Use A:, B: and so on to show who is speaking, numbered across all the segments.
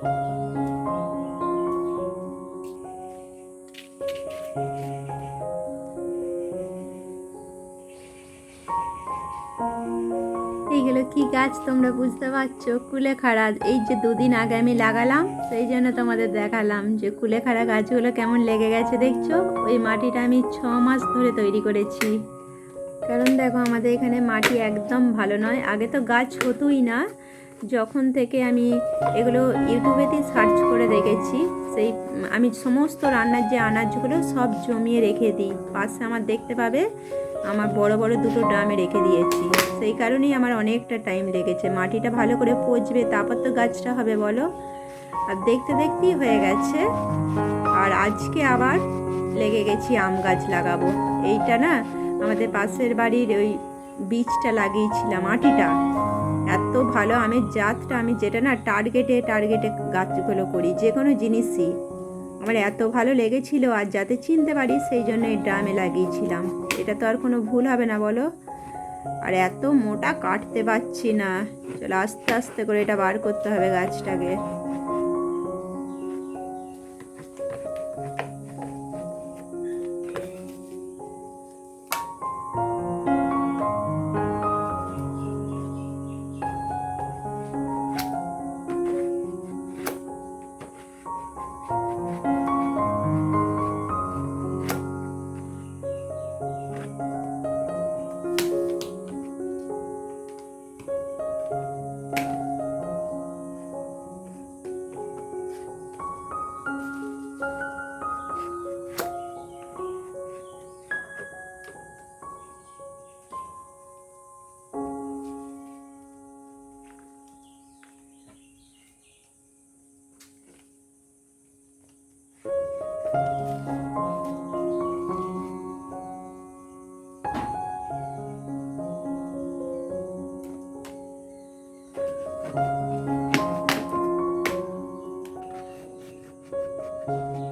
A: এইগুলো কি গাছ তোমরা বুঝতে পারছ? কুলেখাড়া। এই যে দুদিন আগে আমি লাগালাম, সেই জন্য তোমাদের দেখালাম যে কুলেখাড়া গাছগুলো কেমন লেগে গেছে দেখছ? ওই মাটিটা আমি ছ মাস ধরে তৈরি করেছি। কারণ দেখো, আমাদের এখানে মাটি একদম ভালো নয়। আগে তো গাছ হতোই না। যখন থেকে আমি এগুলো ইউটিউবেতে সার্চ করে দেখেছি, সেই আমি সমস্ত রান্নার যে আনাজগুলো সব জমিয়ে রেখে দিই। পাশে আমার দেখতে পাবে, আমার বড় বড় দুটো ড্রামে রেখে দিয়েছি। সেই কারণেই আমার অনেকটা টাইম লেগেছে। মাটিটা ভালো করে পচবে, তারপর তো গাছটা হবে বলো? আর দেখতে দেখতেই হয়ে গেছে। আর আজকে আবার লেগে গেছি আম গাছ লাগাবো। এইটা না আমাদের পাশের বাড়ির ওই বীজটা লাগিয়েছিলাম, মাটিটা। এত ভালো আমের জাতটা আমি যেটা না টার্গেটে টার্গেটে গাছগুলো করি যে কোনো জিনিসই। আমার এত ভালো লেগেছিল আর যাতে চিনতে পারি সেই জন্য এই ড্রামে লাগিয়েছিলাম। এটা তো আর কোনো ভুল হবে না বলো। আর এত মোটা কাটতে পারছি না। চলো আস্তে আস্তে করে এটা বার করতে হবে গাছটাকে। এই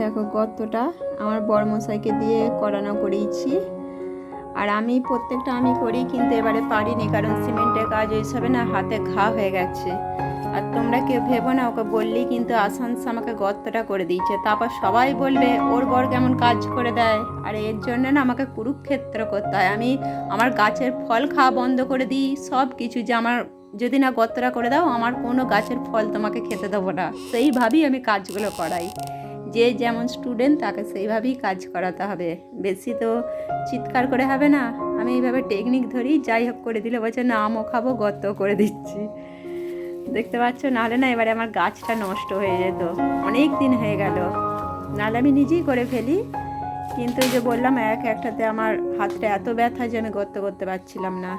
A: দেখো গর্তটা আমার বড়মশাইকে দিয়ে করানো করিয়েছি আর আমি প্রত্যেকটা আমি করি, কিন্তু এবারে পারিনি, কারণ সিমেন্টের কাজ ওইসবে না, হাতে ঘা হয়ে গেছে। আর তোমরা কেউ ভেবো না, ওকে বললেই কিন্তু আসানস আমাকে গর্তটা করে দিয়েছে। তারপর সবাই বলবে, ওর বর কেমন কাজ করে দেয়? আর এর জন্য না আমাকে কুরুক্ষেত্র করতে হয়। আমি আমার গাছের ফল খাওয়া বন্ধ করে দিই, সব কিছু যে আমার, যদি না গর্তটা করে দাও, আমার কোনো গাছের ফল তোমাকে খেতে দেবো না। সেইভাবেই আমি কাজগুলো করাই। যে যেমন স্টুডেন্ট তাকে সেইভাবেই কাজ করাতে হবে। বেশি তো চিৎকার করে হবে না। আমি এইভাবে টেকনিক ধরি যাই হোক করে দিলে বলছে, না, আমও খাব গত করে দিচ্ছি। দেখতে পাচ্ছ? নাহলে না এবারে আমার গাছটা নষ্ট হয়ে যেত। অনেক দিন হয়ে গেল। নাহলে আমি নিজেই করে ফেলি। কিন্তু যে বললাম, এক একটাতে আমার হাতটা এত ব্যথা যে আমি গর্ত করতে পারছিলাম না।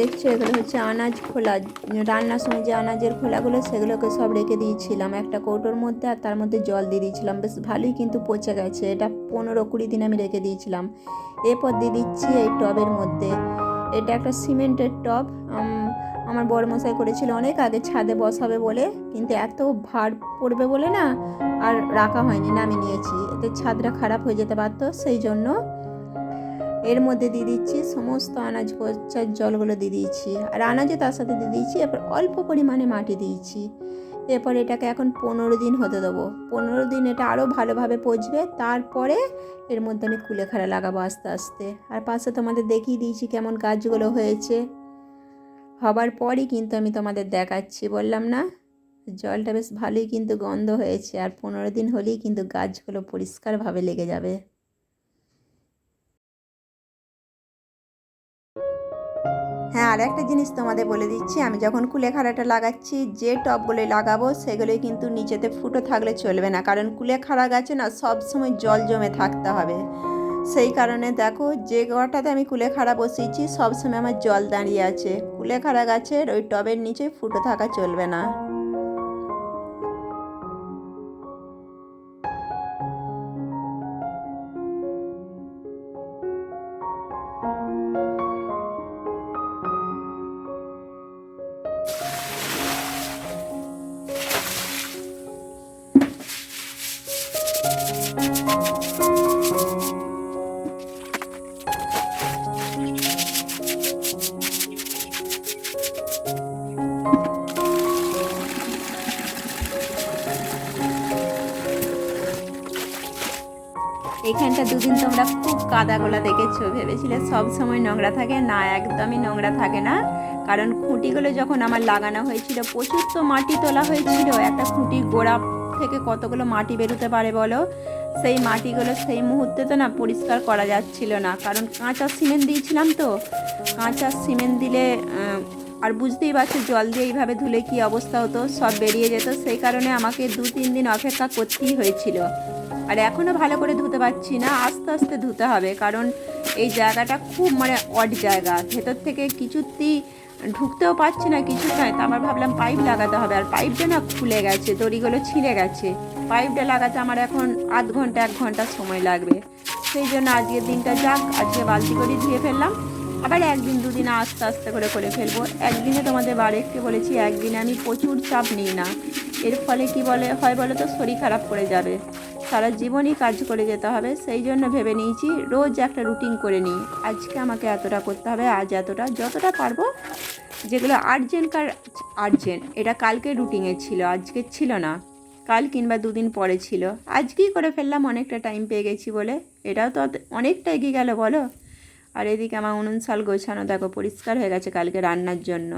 A: দেখছ? এগুলো হচ্ছে আনাজ খোলা। রান্নার সময় যে আনাজের খোলাগুলো, সেগুলোকে সব রেখে দিয়েছিলাম। একটা কৌটোর মধ্যে আর তার মধ্যে জল দিয়ে দিয়েছিলাম। বেশ ভালোই কিন্তু পচে গেছে। এটা পনেরো কুড়ি দিন আমি রেখে দিয়েছিলাম। এরপর দিয়ে দিচ্ছি এই টবের মধ্যে। এটা একটা সিমেন্টের টব। আমার বড় মশাই করেছিল অনেক আগে, ছাদে বসাবে বলে। কিন্তু এত ভার পড়বে বলে না, আর রাখা হয়নি, নামিয়ে নিয়েছি। এতে ছাদটা খারাপ হয়ে যেতে পারতো, সেই জন্য এর মধ্যে দিয়ে দিচ্ছি সমস্ত আনাজ, পচার জলগুলো দিয়ে দিয়েছি। আর আনাজে তার সাথে দিয়ে দিয়েছি, এরপর অল্প পরিমাণে মাটি দিয়েছি। এরপর এটাকে এখন পনেরো দিন হতে দেবো। পনেরো দিন এটা আরও ভালোভাবে পচবে, তারপরে এর মধ্যে আমি কুলেখাড়া লাগাবো আস্তে আস্তে। আর পাশে তোমাদের দেখিয়ে দিয়েছি কেমন গাছগুলো হয়েছে। হবার পরই কিন্তু আমি তোমাদের দেখাচ্ছি, বললাম না? জলটা বেশ ভালোই কিন্তু গন্ধ হয়েছে, আর পনেরো দিন হলেই কিন্তু গাছগুলো পরিষ্কারভাবে লেগে যাবে। আর একটা জিনিস তোমাদের বলে দিচ্ছি, আমি যখন কুলেখাড়াটা লাগাচ্ছি, যে টবগুলো লাগাবো, সেগুলোই কিন্তু নিচেতে ফুটো থাকলে চলবে না, কারণ কুলেখাড়া গাছে না সব সময় জল জমে থাকতে হবে। সেই কারণে দেখো, যে গোটাতে আমি কুলেখাড়া বসিয়েছি, সবসময় আমার জল দাঁড়িয়ে আছে। কুলেখাড়া গাছের ওই টবের নিচে ফুটো থাকা চলবে না। এখানটা দুদিন তোমরা খুব কাদাগোলা দেখেছ, ভেবেছিলে সব সময় নোংরা থাকে। না, একদমই নোংরা থাকে না। কারণ খুঁটিগুলো যখন আমার লাগানো হয়েছিল, প্রচুর তো মাটি তোলা হয়েছিল। একটা খুঁটি গোড়া থেকে কতগুলো মাটি বেরোতে পারে বলো? সেই মাটিগুলো সেই মুহূর্তে তো না পরিষ্কার করা যাচ্ছিল না। কারণ কাঁচা সিমেন্ট দিয়েছিলাম তো। কাঁচা সিমেন্ট দিলে আর বুঝতেই পারছ জল দিয়ে এইভাবে ধুলে কি অবস্থা হতো? সব বেরিয়ে যেত। সেই কারণে আমাকে দু তিন দিন অপেক্ষা করতেই হয়েছিল। আর এখনও ভালো করে ধুতে পারছি না, আস্তে আস্তে ধুতে হবে, কারণ এই জায়গাটা খুব মানে অড জায়গা। ভেতর থেকে কিছুতেই ঢুকতেও পারছি না কিছু নয় তো আমার ভাবলাম পাইপ লাগাতে হবে, আর পাইপটা না খুলে গেছে, দড়িগুলো ছিঁড়ে গেছে। পাইপটা লাগাতে আমার এখন আধ ঘণ্টা, এক ঘণ্টা সময় লাগবে। সেই জন্য আজকের দিনটা যাক, আজকে বালতি করে ধুয়ে ফেললাম। আবার একদিন, দুদিন আস্তে আস্তে করে করে ফেলব। একদিনে তোমাদের বারেককে বলেছি, একদিনে আমি প্রচুর চাপ নিই না। এর ফলে কি বলে, হয় বলো তো, শরীর খারাপ করে যাবে। সারা জীবনই কাজ করে যেতে হবে, সেই জন্য ভেবে নিয়েছি রোজ একটা রুটিন করে নিই। আজকে আমাকে এতটা করতে হবে, আজ এতটা, যতটা পারব, যেগুলো আর্জেন্ট কার আর্জেন্ট এটা কালকে রুটিনে ছিল, আজকে ছিল না। কাল কিংবা দুদিন পরে ছিল। আজকেই করে ফেললাম, অনেকটা টাইম পেয়ে গেছি বলে। এটাও তো অনেকটা এগিয়ে গেল বলো? আর এদিকে আমার উনুন শাল গোছানো, দেখো, পরিষ্কার হয়ে গেছে কালকে রান্নার জন্য।